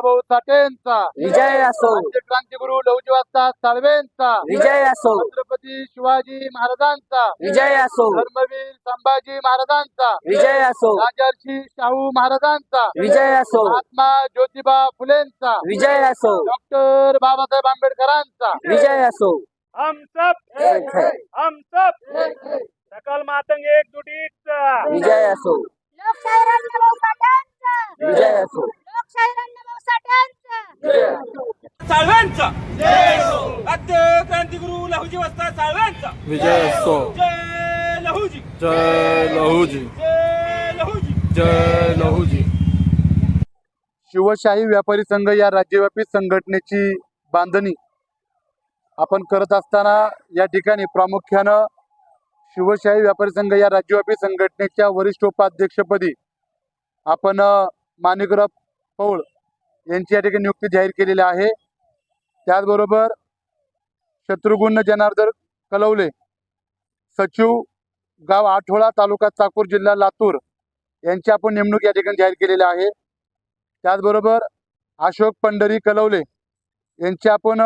अण्णाभाऊ साठेंचा. विजय असो. क्रांतिगुरु लहुजी वास्ता साळवेंचा. विजय असो. छत्रपती शिवाजी महाराजांचा. विजय असो. धर्मवीर संभाजी महाराजांचा. विजय असो. राजर्षी शाहू महाराजांचा. विजय असो. महात्मा ज्योतिबा फुलेंचा. विजय असो. डॉक्टर बाबासाहेब आंबेडकरांचा. विजय असो. हम सब एक है हम सब सकल मातंग एकजुटीत विजय असो. विजय असो लोकशाही अण्णाभाऊ साठ्यांचा साळव्यांचा राज्य क्रांतिगुरु लहुजी वस्ता साळव्यांचा विजय असो. जय लहुजी. जय लहुजी. जय लहुजी. जय लहुजी. शिवशाही व्यापारी संघ या राज्यव्यापी संघटनेची बांधणी. आपण करत असताना या ठिकाणी प्रामुख्यानं शिवशाही व्यापारी संघ या राज्यव्यापी संघटनेच्या वरिष्ठ उपाध्यक्षपदी आपण माणिकराव पौळ यांची या ठिकाणी नियुक्ती जाहीर केलेली आहे. त्याचबरोबर शत्रुघ्न जनार्दन कलवले. सचिव गाव आठवडा तालुका चाकूर जिल्हा लातूर यांची आपण नेमणूक या ठिकाणी जाहीर केलेली आहे. त्याचबरोबर अशोक पंढरी कलवले यांचे आपण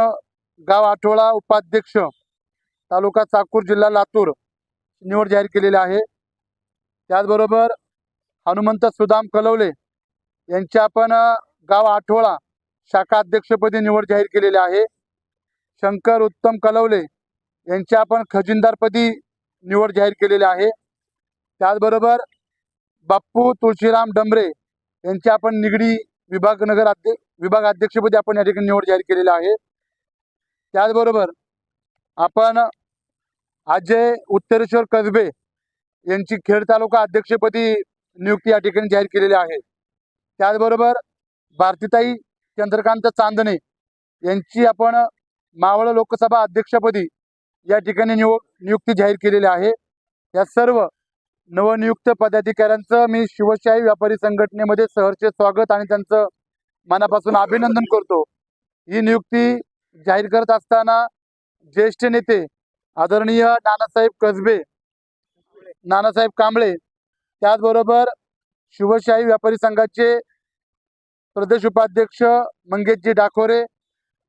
गाव आठवडा उपाध्यक्ष तालुका चाकूर जिल्हा लातूर निवड जाहीर केलेली आहे. त्याचबरोबर हनुमंत सुदाम कलवले यांचे आपण गाव आठवडा शाखा अध्यक्षपदी निवड जाहीर केलेली आहे. शंकर उत्तम कलवले यांच्या आपण खजिनदारपदी निवड जाहीर केलेली आहे. त्याचबरोबर बाप्पू तुळशीराम डंबरे यांची आपण निगडी विभाग नगर अध्यक्ष विभाग अध्यक्षपदी आपण या ठिकाणी निवड जाहीर केलेली आहे. त्याचबरोबर आपण अजय उत्तरेश्वर कसबे यांची खेड तालुका अध्यक्षपदी नियुक्ती या ठिकाणी जाहीर केलेली आहे. त्याचबरोबर भारतीताई चंद्रकांत चांदणे यांची आपण मावळ लोकसभा अध्यक्षपदी या ठिकाणी निवड नियुक्ती जाहीर केलेली आहे. या सर्व नवनियुक्त पदाधिकाऱ्यांचं मी शिवशाही व्यापारी संघटनेमध्ये सहर्ष स्वागत आणि त्यांचं मनापासून अभिनंदन करतो. ही नियुक्ती जाहीर करत असताना ज्येष्ठ नेते आदरणीय नानासाहेब कसबे नानासाहेब कांबळे त्याचबरोबर शिवशाही व्यापारी संघाचे प्रदेश उपाध्यक्ष मंगेशजी डाकोरे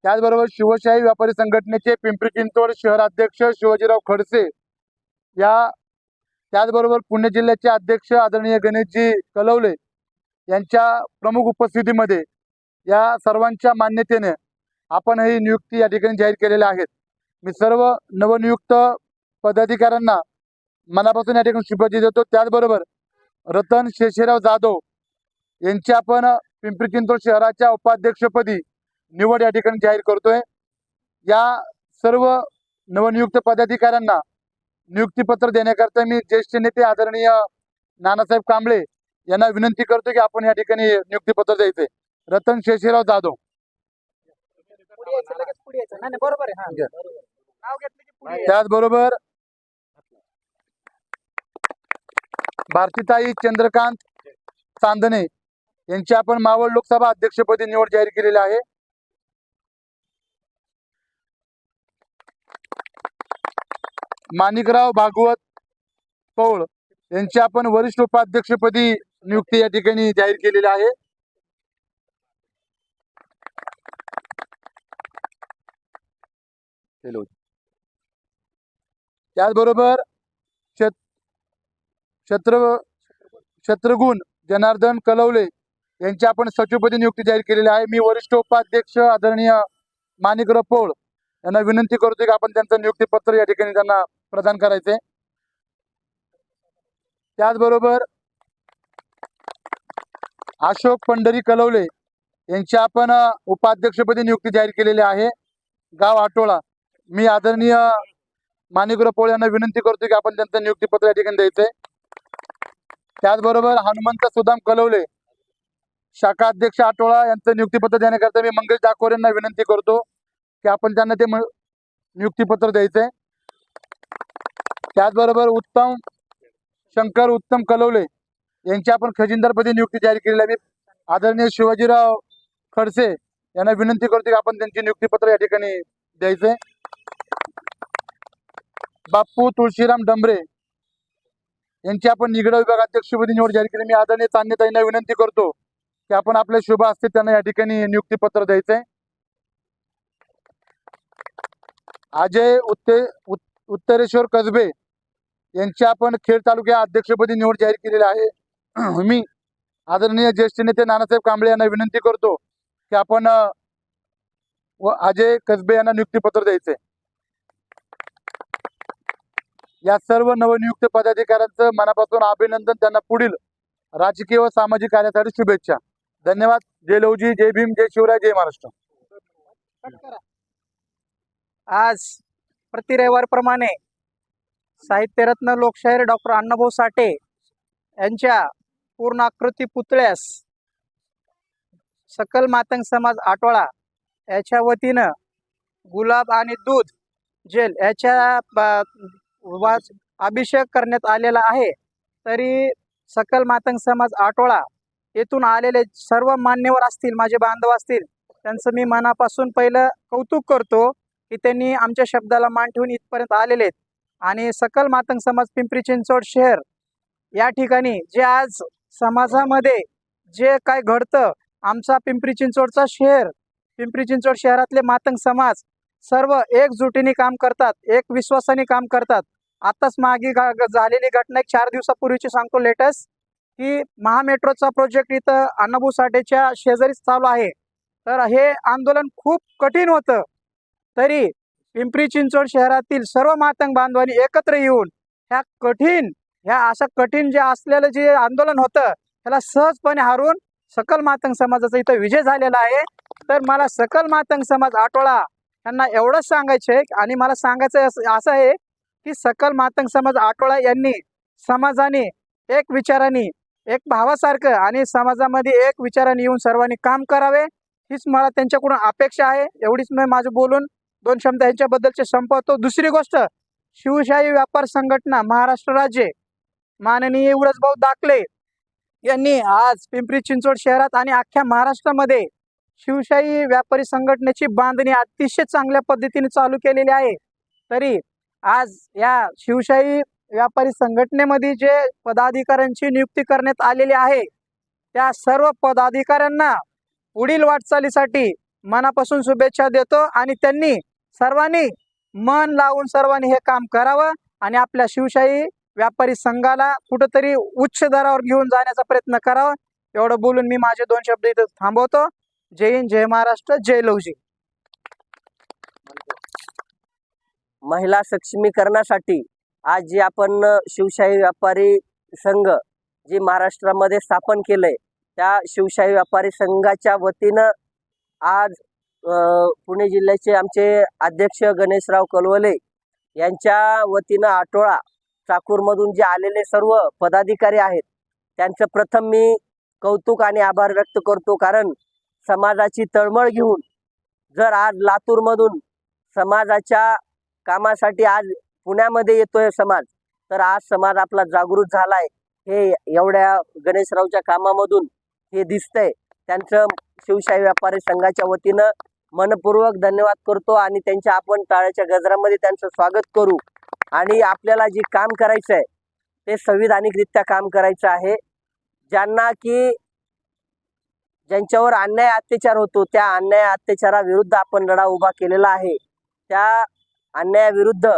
त्याचबरोबर शिवशाही व्यापारी संघटनेचे पिंपरी चिंचवड शहराध्यक्ष शिवाजीराव खडसे या त्याचबरोबर पुणे जिल्ह्याचे अध्यक्ष आदरणीय गणेशजी कलवले यांच्या प्रमुख उपस्थितीमध्ये या सर्वांच्या मान्यतेने आपण ही नियुक्ती या ठिकाणी जाहीर केलेल्या आहेत. मी सर्व नवनियुक्त पदाधिकाऱ्यांना मनापासून या ठिकाणी शुभेच्छा देतो. त्याचबरोबर रतन शेषेराव जाधव यांच्या पण पिंपरी चिंचवड शहराच्या उपाध्यक्षपदी निवड या ठिकाणी जाहीर करतोय. या सर्व नवनियुक्त पदाधिकाऱ्यांना नियुक्तीपत्र देण्याकरता मी ज्येष्ठ नेते आदरणीय नानासाहेब कांबळे यांना विनंती करतो की आपण या ठिकाणी नियुक्तीपत्र द्यायचंय. रतन शेषराव जाधव. त्याचबरोबर भारतीताई चंद्रकांत चांदणे यांची आपण मावळ लोकसभा अध्यक्षपदी निवड जाहीर केलेली आहे. माणिकराव भागवत पौळ यांची आपण वरिष्ठ उपाध्यक्षपदी नियुक्ती या ठिकाणी जाहीर केलेली आहे. त्याचबरोबर छत छत्र शत्रुघ्न जनार्दन कलवले यांची आपण सचिवपदी नियुक्ती जाहीर केलेली आहे. मी वरिष्ठ उपाध्यक्ष आदरणीय माणिकराव पौळ यांना विनंती करतो की आपण त्यांचं नियुक्तीपत्र या ठिकाणी त्यांना प्रदान करायचे. त्याचबरोबर अशोक पंढरी कलवले यांची आपण उपाध्यक्षपदी नियुक्ती जाहीर केलेली आहे. गाव आटोळा. मी आदरणीय माणिकराव पोळ यांना विनंती करतो की आपण त्यांचं नियुक्तीपत्र या ठिकाणी द्यायचे. त्याचबरोबर हनुमंत सुदाम कलवले शाखा अध्यक्ष आटोळा यांचं नियुक्तीपत्र देण्याकरता मी मंगेश डाकोर यांना विनंती करतो. की आपण त्यांना ते नियुक्तीपत्र द्यायचंय. त्याचबरोबर उत्तम शंकर उत्तम कलवले यांची आपण खजिनदारपदी नियुक्ती जाहीर केलेली आहे. मी आदरणीय शिवाजीराव खडसे यांना विनंती करतो की आपण त्यांची नियुक्तीपत्र या ठिकाणी द्यायचंय. बाप्पू तुळशीराम डंबरे यांची आपण निगड विभाग अध्यक्षपदी निवड जाहीर केली. मी आदरणीय तान्यताईंना विनंती करतो की आपण आपले शुभ असते त्यांना या ठिकाणी नियुक्तीपत्र द्यायचंय. अजय उत्ते उत- उत्तरेश्वर कसबे यांची आपण खेड तालुक्या अध्यक्षपदी निवड जाहीर केलेली आहे. मी आदरणीय ज्येष्ठ नेते नानासाहेब कांबळे यांना विनंती करतो की आपण व अजय कसबे यांना नियुक्तीपत्र द्यायचे. या सर्व नवनियुक्त पदाधिकाऱ्यांचं मनापासून अभिनंदन त्यांना पुढील राजकीय व सामाजिक कार्यासाठी शुभेच्छा. धन्यवाद. जय लवजी जय भीम जय शिवराय जय महाराष्ट्र. आज प्रति रविवारप्रमाणे साहित्यरत्न लोकशाहीर डॉक्टर अण्णाभाऊ साठे यांच्या पूर्ण आकृती पुतळ्यास सकल मातंग समाज आठवळा याच्या वतीनं गुलाब आणि दूध जेल याच्या वाच अभिषेक करण्यात आलेला आहे. तरी सकल मातंग समाज आठवळा येथून आलेले सर्व मान्यवर असतील माझे बांधव असतील त्यांचं मी मनापासून पहिलं कौतुक करतो. की त्यांनी आमच्या शब्दाला मान ठेवून इथपर्यंत आलेले आहेत. आणि सकल मातंग समाज पिंपरी चिंचवड शहर या ठिकाणी जे आज समाजामध्ये जे काय घडतं आमचा पिंपरी चिंचवडचा शहर पिंपरी चिंचवड शहरातले मातंग समाज सर्व एकजुटीने काम करतात एक विश्वासाने काम करतात. आताच मागे झालेली घटना एक चार दिवसापूर्वीची सांगतो लेटेस्ट की महामेट्रोचा प्रोजेक्ट इथं अण्णाभाऊ साठेच्या शेजारीच चालू आहे. तर हे आंदोलन खूप कठीण होतं. तरी पिंपरी चिंचवड शहरातील सर्व मातंग बांधवांनी एकत्र येऊन ह्या कठीण ह्या असं कठीण जे असलेलं जे आंदोलन होतं त्याला सहजपणे हारून सकल मातंग समाजाचा इथं विजय झालेला आहे. तर मला सकल मातंग समाज आठवडा यांना एवढंच सांगायचं आहे आणि मला सांगायचं असं असं आहे की सकल मातंग समाज आठवडा यांनी समाजाने एक विचाराने एक भावासारखं आणि समाजामध्ये एक विचाराने येऊन सर्वांनी काम करावे हीच मला त्यांच्याकडून अपेक्षा आहे. एवढीच मी माझं बोलून दोन शब्द यांच्याबद्दलचे संपवतो. दुसरी गोष्ट शिवशाही व्यापार संघटना महाराष्ट्र राज्य. माननीय भाऊ दाखले यांनी आज पिंपरी चिंचवड शहरात आणि अख्ख्या महाराष्ट्रामध्ये शिवशाही व्यापारी संघटनेची बांधणी अतिशय चांगल्या पद्धतीने चालू केलेली आहे. तरी आज या शिवशाही व्यापारी संघटनेमध्ये जे पदाधिकाऱ्यांची नियुक्ती करण्यात आलेली आहे त्या सर्व पदाधिकाऱ्यांना पुढील वाटचालीसाठी मनापासून शुभेच्छा देतो आणि त्यांनी सर्वांनी मन लावून सर्वांनी हे काम करावं आणि आपल्या शिवशाही व्यापारी संघाला कुठंतरी उच्च दरावर घेऊन जाण्याचा प्रयत्न करावा. एवढं बोलून मी माझे दोन शब्द इथं थांबवतो. जय हिंद जय महाराष्ट्र जय लवजी महिला सक्षमीकरणासाठी आज जे आपण शिवशाही व्यापारी संघ जे महाराष्ट्रामध्ये स्थापन केलंय त्या शिवशाही व्यापारी संघाच्या वतीनं आज पुणे जिल्ह्याचे आमचे अध्यक्ष गणेशराव कलवले यांच्या वतीनं आटोळा चाकूरमधून जे आलेले सर्व पदाधिकारी आहेत त्यांचं प्रथम मी कौतुक आणि आभार व्यक्त करतो. कारण समाजाची तळमळ घेऊन जर आज लातूरमधून समाजाच्या कामासाठी आज पुण्यामध्ये येतोय समाज तर आज समाज आपला जागृत झालाय. हे एवढ्या गणेशरावच्या कामामधून हे दिसतंय. त्यांचं शिवशाही व्यापारी संघाच्या वतीनं मनपूर्वक धन्यवाद करतो आणि त्यांच्या आपण टाळ्याच्या गजरामध्ये त्यांचं स्वागत करू. आणि आपल्याला जे काम करायचं आहे ते संविधानिकरित्या काम करायचं आहे. ज्यांना की ज्यांच्यावर अन्याय अत्याचार होतो त्या अन्याय अत्याचाराविरुद्ध आपण लढा उभा केलेला आहे. त्या अन्यायाविरुद्ध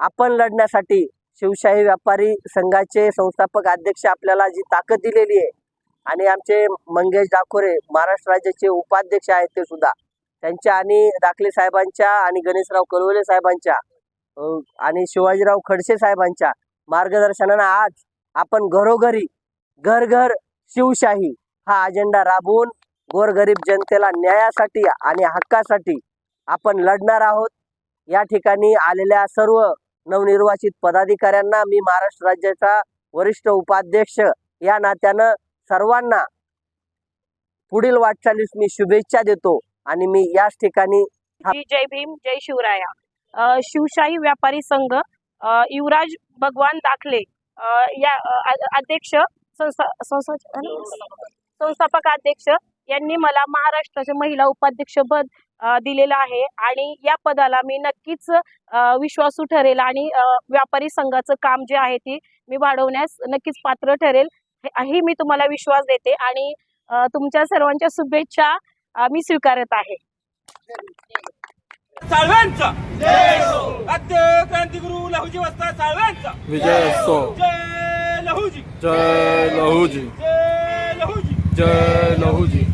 आपण लढण्यासाठी शिवशाही व्यापारी संघाचे संस्थापक अध्यक्ष आपल्याला जी ताकद दिलेली आहे. आणि आमचे मंगेश डाकोरे महाराष्ट्र राज्याचे उपाध्यक्ष आहेत ते सुद्धा. त्यांच्या आणि दाखले साहेबांच्या आणि गणेशराव कलवले साहेबांच्या आणि शिवाजीराव खडसे साहेबांच्या मार्गदर्शनानं आज आपण घरोघरी घर घर शिवशाही हा अजेंडा राबवून गोरगरीब जनतेला न्यायासाठी आणि हक्कासाठी आपण लढणार आहोत. या ठिकाणी आलेल्या सर्व नवनिर्वाचित पदाधिकाऱ्यांना मी महाराष्ट्र राज्याचा वरिष्ठ उपाध्यक्ष या नात्यानं सर्वांना पुढील वाटचालीस मी शुभेच्छा देतो. आणि मी याच ठिकाणी जय भीम जय शिवराया. शिवशाही व्यापारी संघ युवराज भगवान दाखले या अध्यक्ष संस्था संस्थापक अध्यक्ष यांनी मला महाराष्ट्राचे महिला उपाध्यक्ष पद दिलेलं आहे. आणि या पदाला मी नक्कीच विश्वासू ठरेल आणि व्यापारी संघाचं काम जे आहे ते मी वाढवण्यास नक्कीच पात्र ठरेल. हे- ही मी तुम्हाला विश्वास देते. आणि तुमच्या सर्वांच्या शुभेच्छा मी स्वीकारत आहे. साळव्यांचा. आद्य क्रांतिगुरु लहुजी वस्ताद साळव्यांचा. विजय असो. जय लहुजी. जय लहुजी. जय लहुजी. जय लहुजी.